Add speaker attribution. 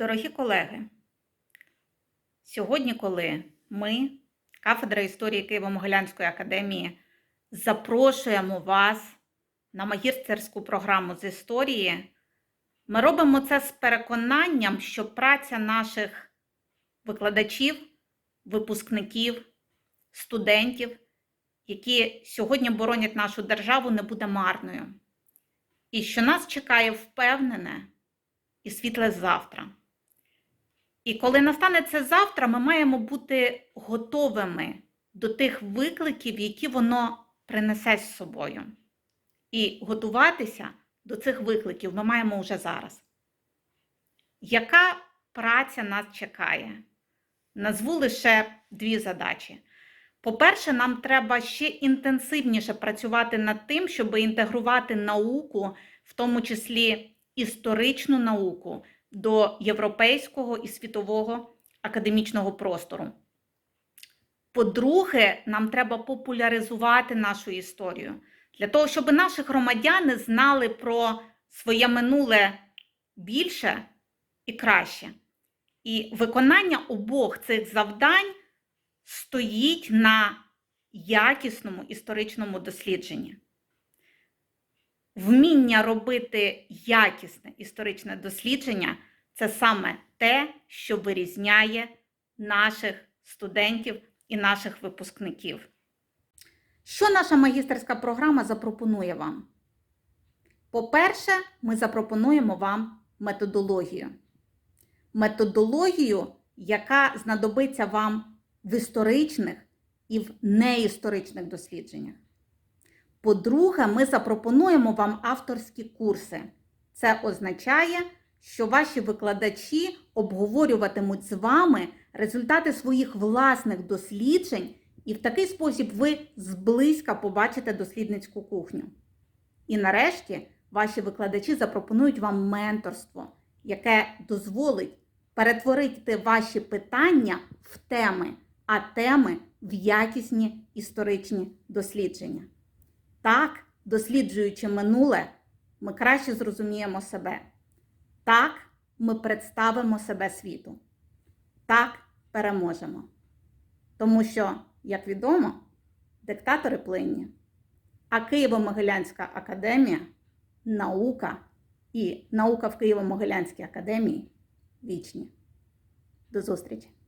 Speaker 1: Дорогі колеги, сьогодні, коли ми, кафедра історії Києво-Могилянської академії, запрошуємо вас на магістерську програму з історії, ми робимо це з переконанням, що праця наших викладачів, випускників, студентів, які сьогодні боронять нашу державу, не буде марною. І що нас чекає впевнене і світле завтра. І коли настане це завтра, ми маємо бути готовими до тих викликів, які воно принесе з собою. І готуватися до цих викликів ми маємо вже зараз. Яка праця нас чекає? Назву лише дві задачі. По-перше, нам треба ще інтенсивніше працювати над тим, щоб інтегрувати науку, в тому числі історичну науку, до європейського і світового академічного простору. По-друге, нам треба популяризувати нашу історію для того, щоб наші громадяни знали про своє минуле більше і краще. І виконання обох цих завдань стоїть на якісному історичному дослідженні. Вміння робити якісне історичне дослідження це саме те, що вирізняє наших студентів і наших випускників. Що наша магістерська програма запропонує вам? По-перше, ми запропонуємо вам методологію. Методологію, яка знадобиться вам в історичних і в неісторичних дослідженнях. По-друге, ми запропонуємо вам авторські курси. Це означає, що ваші викладачі обговорюватимуть з вами результати своїх власних досліджень, і в такий спосіб ви зблизька побачите дослідницьку кухню. І нарешті ваші викладачі запропонують вам менторство, яке дозволить перетворити ваші питання в теми, а теми в якісні історичні дослідження. Так, досліджуючи минуле, ми краще зрозуміємо себе. Так, ми представимо себе світу. Так, переможемо. Тому що, як відомо, диктатори плинні, а Києво-Могилянська академія, наука і наука в Києво-Могилянській академії вічні. До зустрічі!